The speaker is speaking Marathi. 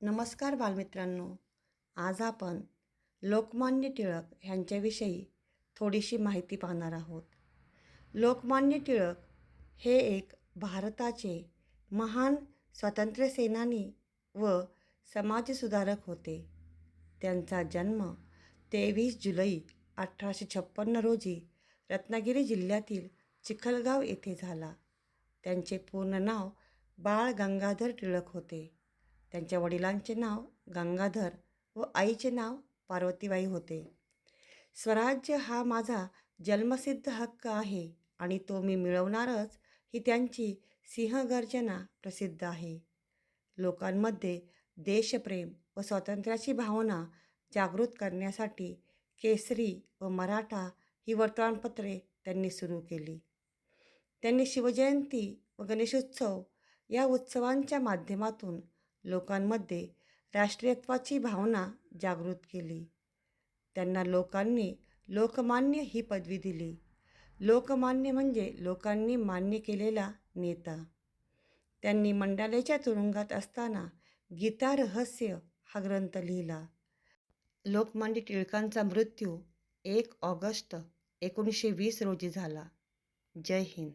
नमस्कार बालमित्रांनो. आज आपण लोकमान्य टिळक ह्यांच्याविषयी थोडीशी माहिती पाहणार आहोत. लोकमान्य टिळक हे एक भारताचे महान स्वातंत्र्यसेनानी व समाजसुधारक होते. त्यांचा जन्म तेवीस जुलै अठराशे छप्पन्न रोजी रत्नागिरी जिल्ह्यातील चिखलगाव येथे झाला. त्यांचे पूर्ण नाव बाळ गंगाधर टिळक होते. त्यांच्या वडिलांचे नाव गंगाधर व आईचे नाव पार्वतीबाई होते. स्वराज्य हा माझा जन्मसिद्ध हक्क आहे आणि तो मी मिळवणारच ही त्यांची सिंहगर्जना प्रसिद्ध आहे. लोकांमध्ये देशप्रेम व स्वातंत्र्याची भावना जागृत करण्यासाठी केसरी व मराठा ही वर्तमानपत्रे त्यांनी सुरू केली. त्यांनी शिवजयंती व गणेशोत्सव या उत्सवांच्या माध्यमातून लोकांमध्ये राष्ट्रीयत्वाची भावना जागृत केली. त्यांना लोकांनी लोकमान्य ही पदवी दिली. लोकमान्य म्हणजे लोकांनी मान्य केलेला नेता. त्यांनी मंडालेच्या तुरुंगात असताना गीता रहस्य हा ग्रंथ लिहिला. लोकमान्य टिळकांचा मृत्यू एक ऑगस्ट एकोणीसशे वीस रोजी झाला. जय हिंद.